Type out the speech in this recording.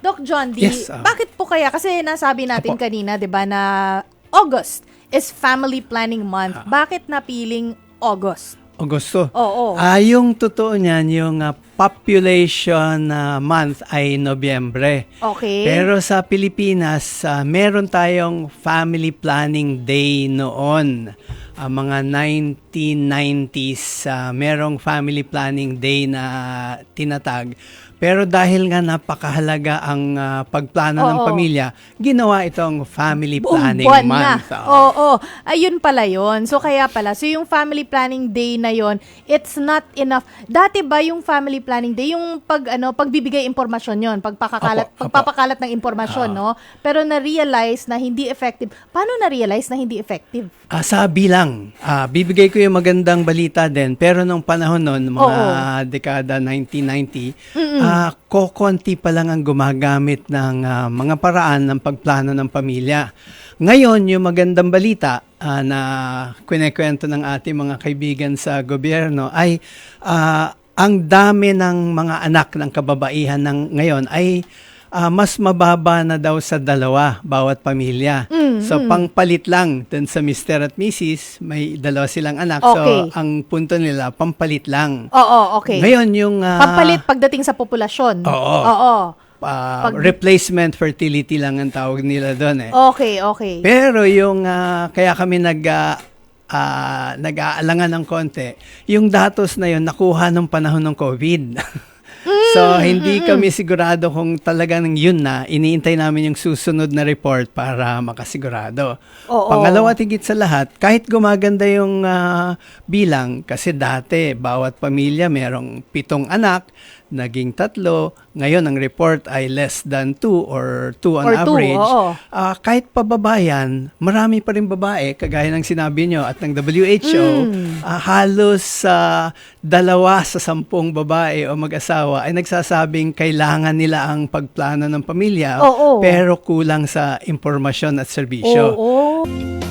Doc John D, Yes, ah. bakit po kaya, kasi nasabi natin Opo. kanina, di ba, na August is Family Planning Month. Ah. Bakit napiling August? Agosto. Oo. Ah, yung totoo niyan, yung ah, population ah, month ay Nobyembre. Okay. Pero sa Pilipinas, ah, meron tayong Family Planning Day noon. Ah, mga 1990s, ah, merong Family Planning Day na tinatag. Pero dahil nga napakahalaga ang ah, pagplano ng Oo. pamilya, ginawa itong Family Buong Planning buwan Month. na. Oo. Oo, ayun pala yon. So kaya pala, so yung family planning day na yon, it's not enough. Dati ba yung family planning day, yung pag ano, pagbibigay impormasyon yon, pagpakakalat, Opo, opo. pagpapakalat ng impormasyon, no? Pero na-realize na hindi effective. Paano na-realize na hindi effective? Ah, sa bilang, ah, bibigay ko yung magandang balita din. Pero nung panahon nun, mga dekada 1990, ah, kokonti pa lang ang gumagamit ng ah, mga paraan ng pagplano ng pamilya. Ngayon, yung magandang balita ah, na kwenekwento ng ating mga kaibigan sa gobyerno ay ah, ang dami ng mga anak ng kababaihan ng ngayon ay ah, mas mababa na daw sa dalawa bawat pamilya. Mm, So pangpalit lang dun sa Mr. at Mrs. may dalawa silang anak. Okay. So ang punto nila pampalit lang. Oo, okay. Ngayon yung ah, Pampalit pagdating sa populasyon. Oo. Oo. ah, pag- replacement fertility lang ang tawag nila doon eh. Okay, okay. Pero yung ah, kaya kami nag ah, ah, nag-aalangan ng konti, yung datos na yun nakuha nung panahon ng COVID. so hindi kami sigurado kung talagang yun na iniintay namin yung susunod na report para makasigurado. Oo. Pangalawa tigit sa lahat, kahit gumaganda yung ah, bilang kasi dati bawat pamilya merong pitong anak, naging tatlo, ngayon ang report ay less than two or two on Or two, average. oo. Ah, kahit pababayan, marami pa rin babae, kagaya ng sinabi nyo at ng WHO, Mm. ah, halos sa dalawa sa sampung babae o mag-asawa ay nagsasabing kailangan nila ang pagplano ng pamilya, Oo. pero kulang sa impormasyon at serbisyo. Oo.